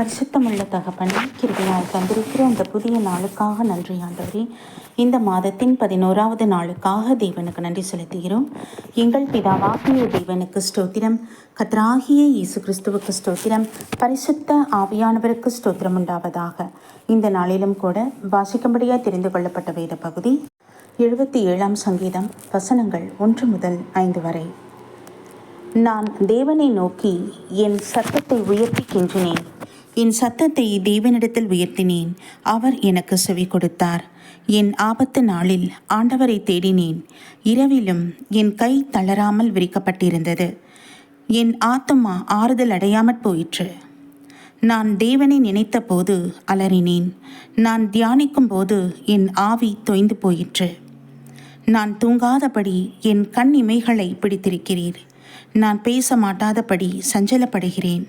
பரிசுத்தமுள்ள தகப்பனே கிருபையால் தந்திருக்கிற இந்த புதிய நாளுக்காக நன்றி ஆண்டவரே. இந்த மாதத்தின் பதினோராவது நாளுக்காக தேவனுக்கு நன்றி செலுத்துகிறோம். எங்கள் பிதாவாகிய தேவனுக்கு ஸ்தோத்திரம். கத்ராகிய இயேசு கிறிஸ்துவுக்கு ஸ்தோத்திரம். பரிசுத்த ஆவியானவருக்கு ஸ்தோத்திரம் உண்டாவதாக. இந்த நாளிலும் கூட வாசிக்கும்படியாக தெரிந்து கொள்ளப்பட்ட வேத பகுதி எழுபத்தி ஏழாம் சங்கீதம் வசனங்கள் ஒன்று முதல் ஐந்து வரை. நான் தேவனை நோக்கி என் சத்தத்தை உயர்த்தி கின்றினேன் என் சத்தத்தை தேவனிடத்தில் உயர்த்தினேன். அவர் எனக்கு செவி கொடுத்தார். என் ஆபத்து நாளில் ஆண்டவரை தேடினேன். இரவிலும் என் கை தளராமல் விரிக்கப்பட்டிருந்தது. என் ஆத்துமா ஆறுதல் அடையாமற் போயிற்று. நான் தேவனை நினைத்தபோது அலறினேன். நான் தியானிக்கும் போது என் ஆவி தொய்ந்து போயிற்று. நான் தூங்காதபடி என் கண் இமைகளை பிடித்திருக்கிறீர். நான் பேச மாட்டாதபடி சஞ்சலப்படுகிறேன்.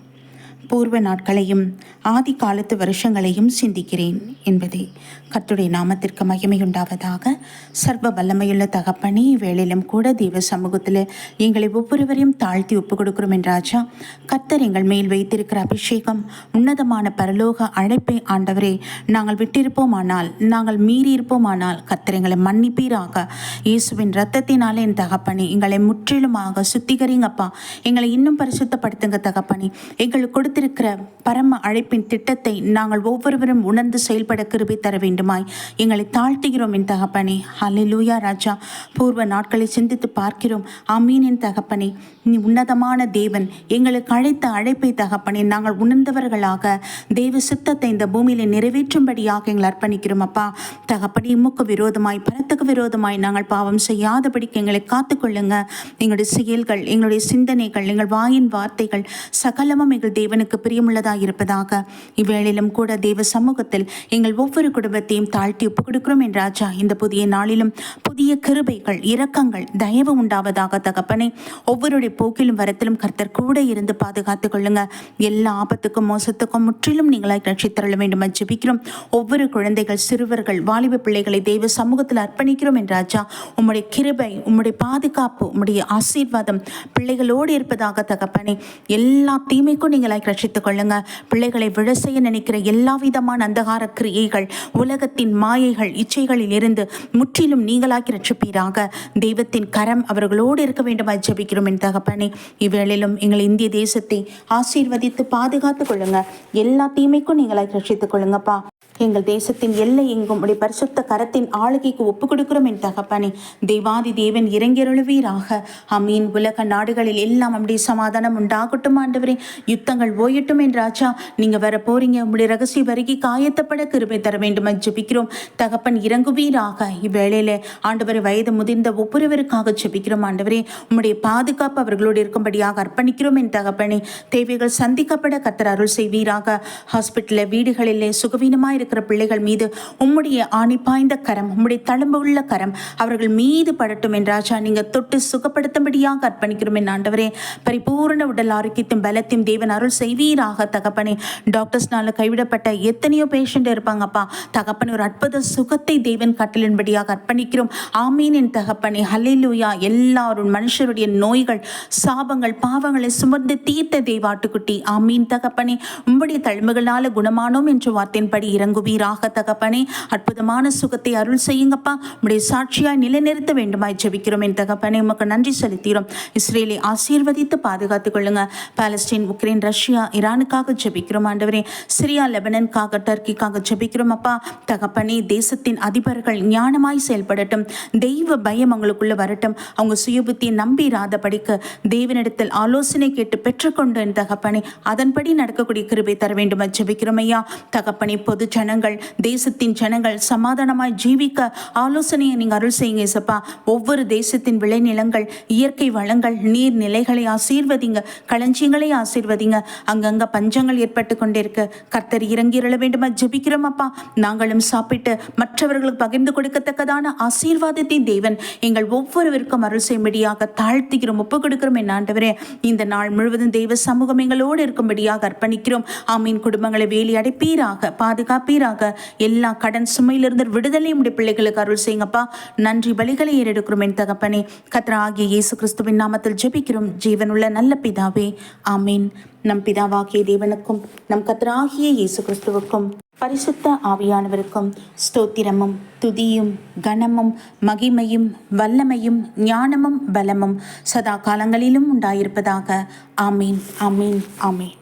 பூர்வ நாட்களையும் ஆதி காலத்து வருஷங்களையும் சிந்திக்கிறேன் என்பதே. கர்த்துடைய நாமத்திற்கு மகிமையுண்டாவதாக சர்வ வல்லமையுள்ள தகப்பனே வேளையிலும் கூட தெய்வ சமூகத்தில் எங்களை ஒவ்வொருவரையும் தாழ்த்தி ஒப்பு கொடுக்கிறோம் என்றாச்சா கர்த்தர் எங்கள் மேல் வைத்திருக்கிற அபிஷேகம் உன்னதமான பரலோக அழைப்பை ஆண்டவரே நாங்கள் விட்டிருப்போமானால் நாங்கள் மீறியிருப்போமானால் கத்தர் கர்த்தர் எங்களை மன்னிப்பீராக. இயேசுவின் ரத்தத்தினாலே என் தகப்பனே எங்களை முற்றிலுமாக சுத்திகரிங்கப்பா. எங்களை இன்னும் பரிசுத்தப்படுத்துங்க தகப்பனே. எங்களுக்கு கொடுத்திருக்கிற பரம அழைப்பின் திட்டத்தை நாங்கள் ஒவ்வொருவரும் உணர்ந்து செயல்பட கிருபை தர வேண்டுமாய் எங்களை தாழ்த்துகிறோம் என் தகப்பனே. ஹalleluya ராஜா. பூர்வ நாட்களை சிந்தித்து பார்க்கிறோம். அமீன் என் தகப்பனே. நீ உன்னதமான தேவன். எங்களுக்கு அழைத்த அழைப்பை தகப்பனே நாங்கள் உணர்ந்தவர்களாக தெய்வ சித்தத்தை இந்த பூமியில நிறைவேற்றும்படியாக எங்களை அர்ப்பணிக்கிறோம் அப்பா. தகப்பனே இம்முக்கு விரோதமாய் பரத்துக்கு விரோதமாய் நாங்கள் பாவம் செய்யாதபடிக்கு எங்களை காத்துக்கொள்ளுங்க. எங்களுடைய செயல்கள் எங்களுடைய சிந்தனைகள் எங்கள் வாயின் வார்த்தைகள் சகலமும் எங்கள் தேவன் தேவனுக்கு பிரியமுள்ளதாக இருப்பதாக இவ்வேளிலும் கூட தேவ சமூகத்தில் எங்கள் ஒவ்வொரு குடும்பத்தையும் தாழ்த்தி ஒப்புக் கொடுக்கிறோம் என் ராஜா. இந்த புதிய நாளிலும் புதிய கிருபைகள் இரக்கங்கள் தயவு உண்டாவதாக தகப்பனே ஒவ்வொருடைய போக்கிலும் வரத்திலும் கர்த்தர் கூட இருந்து பாதுகாத்துக் கொள்ளுங்க. எல்லா ஆபத்துக்கும் மோசத்துக்கும் முற்றிலும் நீங்களாய் ரட்சித்தரல வேண்டும். என்று ஜெபிக்கிறோம் ஒவ்வொரு குழந்தைகள் சிறுவர்கள் வாலிப பிள்ளைகளை தெய்வ சமூகத்தில் அர்ப்பணிக்கிறோம் என் ராஜா. உம்முடைய கிருபை உம்முடைய பாதுகாப்பு உம்முடைய ஆசீர்வாதம் பிள்ளைகளோடு இருப்பதாக தகப்பனே எல்லா தீமைக்கும் நீங்களாய் ரட்சித்துக் கொள்ளுங்க. பிள்ளைகளை விழ செய்ய நினைக்கிற எல்லா விதமான அந்தகார கிரியைகள் உலகத்தின் மாயைகள் இச்சைகளில் இருந்து முற்றிலும் நீங்களாக்கி ரட்சிப்பீராக. தெய்வத்தின் கரம் அவர்களோடு இருக்க வேண்டுமா. ஜெபிக்கிறோம் என் தகப்பனே. இவ்வேளிலும் எங்கள் இந்திய தேசத்தை ஆசீர்வதித்து பாதுகாத்துக் கொள்ளுங்க. எல்லா தீமைக்கும் நீங்களாய் ரட்சித்துக் கொள்ளுங்கப்பா. எங்கள் தேசத்தின் எல்லை எங்கும் உடைய பரிசுத்த கரத்தின் ஆளுகைக்கு ஒப்புக் கொடுக்கிறோம் என் தகப்பனே. தெய்வாதி தேவன் இறங்கியருளுவீராக. அமீன். உலக நாடுகளில் எல்லாம் அப்படி சமாதானம் உண்டாகட்டும் ஆண்டவரே. யுத்தங்கள் ஓயட்டும் என் ராஜா. நீங்க வர போறீங்க. உங்களுடைய ரகசிய வருகை காயத்தப்பட கிருபை தர வேண்டும் ஜெபிக்கிறோம். தகப்பன் இறங்குவீராக. இவ்வேளையில ஆண்டவரை வயது முதிர்ந்த ஒவ்வொருவருக்காக ஜெபிக்கிறோம் ஆண்டவரே. உம்முடைய பாதுகாப்பு அவர்களோடு இருக்கும்படியாக அர்ப்பணிக்கிறோம் என் தகப்பனே. தேவைகள் சந்திக்கப்பட கத்தர் அருள் செய்வீராக. ஹாஸ்பிட்டலில் வீடுகளிலே சுகவீனமாக இருக்கிற பிள்ளைகள் மீது உம்முடைய ஆணி பாய்ந்த கரம் உம்முடைய தழும்பு உள்ள கரம் அவர்கள் மீது படட்டும் என் ராஜா நீங்க தொட்டு சுகப்படுத்தும்படியாக அர்ப்பணிக்கிறோம் என் ஆண்டவரே. பரிபூர்ண உடல் ஆரோக்கியத்தையும் பலத்தையும் தேவன் அருள் செய்வீராக தகப்பனே. டாக்டர்ஸ்னால கைவிடப்பட்ட எத்தனையோ பேஷண்ட் இருப்பாங்கப்பா தகப்பன் ஒரு அற்புத சுகத்தை தேவன் கட்டளின்படியாக அர்ப்பணிக்கிறோம். ஆமீன் என் தகப்பனே. ஹல்லேலூயா எல்லாரும் மனுஷருடைய நோய்கள் சாபங்கள் பாவங்களை சுமந்து தீர்த்த தேவாட்டுக்குட்டி ஆமீன் தகப்பனே. உம்முடைய தழும்புகளால குணமானோம் என்ற வார்த்தையின்படி இறங்கும் இறங்குவீராக தகப்பனே. அற்புதமான சுகத்தை அருள் செய்யுங்கப்பா. உடைய சாட்சியாய் நிலைநிறுத்த வேண்டுமாய் ஜெபிக்கிறோம் என் தகப்பனே. உமக்கு நன்றி செலுத்திறோம். இஸ்ரேலை ஆசீர்வதித்து பாதுகாத்துக் கொள்ளுங்க. பாலஸ்டீன் உக்ரைன் ரஷ்யா ஈரானுக்காக ஜெபிக்கிறோம் ஆண்டவரே. சிரியா லெபனனுக்காக டர்க்கிக்காக ஜெபிக்கிறோம் அப்பா. தகப்பனே தேசத்தின் அதிபர்கள் ஞானமாய் செயல்படட்டும். தெய்வ பயம் அவங்களுக்குள்ள வரட்டும். அவங்க சுயபுத்தியை நம்பிராத படிக்க தேவனிடத்தில் ஆலோசனை கேட்டு பெற்றுக்கொண்டு என் தகப்பனே. அதன்படி நடக்கக்கூடிய கிருபை தர வேண்டும் ஜெபிக்கிறோம் ஐயா. தகப்பனே பொது ஜனங்கள் தேசத்தின் ஜனங்கள் சமாதானமாய் ஜீவிக்க ஆலோசனையை நீங்கள் அருள் செய்யுங்க இசப்பா ஒவ்வொரு தேசத்தின் விளைநிலங்கள் இயற்கை வளங்கள் நீர் நிலைகளை ஆசீர்வதிங்க களஞ்சியங்களை ஆசீர்வதிங்க. அங்கங்க பஞ்சங்கள் ஏற்பட்டு கொண்டிருக்க. கர்த்தர் இறங்கி இறள வேண்டுமா ஜெபிக்கிறோம் அப்பா. நாங்களும் சாப்பிட்டு மற்றவர்களுக்கு பகிர்ந்து கொடுக்கத்தக்கதான ஆசீர்வாதத்தை தேவன். எங்கள் ஒவ்வொருவருக்கும் அருள் செய்யும்படியாக தாழ்த்துகிறோம் ஒப்பு கொடுக்கிறோம் என் ஆண்டவரே. இந்த நாள் முழுவதும் தெய்வ சமூகம் எங்களோடு இருக்கும்படியாக அர்ப்பணிக்கிறோம். ஆமீன். குடும்பங்களை வேலி அடைப்பீராக. பாதுகாப்பு காப்பீராக எல்லா கடன் சுமையிலிருந்து விடுதலை உடைய பிள்ளைகளுக்கு அருள் செய்யுங்கப்பா. நன்றி பலிகளை ஏறெடுக்கிறோம் என் தகப்பனே. கத்ரா ஆகிய இயேசு கிறிஸ்துவின் நாமத்தில் ஜெபிக்கிறோம். ஜீவனுள்ள நல்ல பிதாவே ஆமீன். நம் பிதாவாகிய தேவனுக்கும் நம் கத்ராகிய இயேசு கிறிஸ்துவுக்கும் பரிசுத்த ஆவியானவருக்கும் ஸ்தோத்திரமும் துதியும் கனமும் மகிமையும் வல்லமையும் ஞானமும் பலமும் சதா காலங்களிலும் உண்டாயிருப்பதாக. ஆமீன் ஆமீன் ஆமீன்.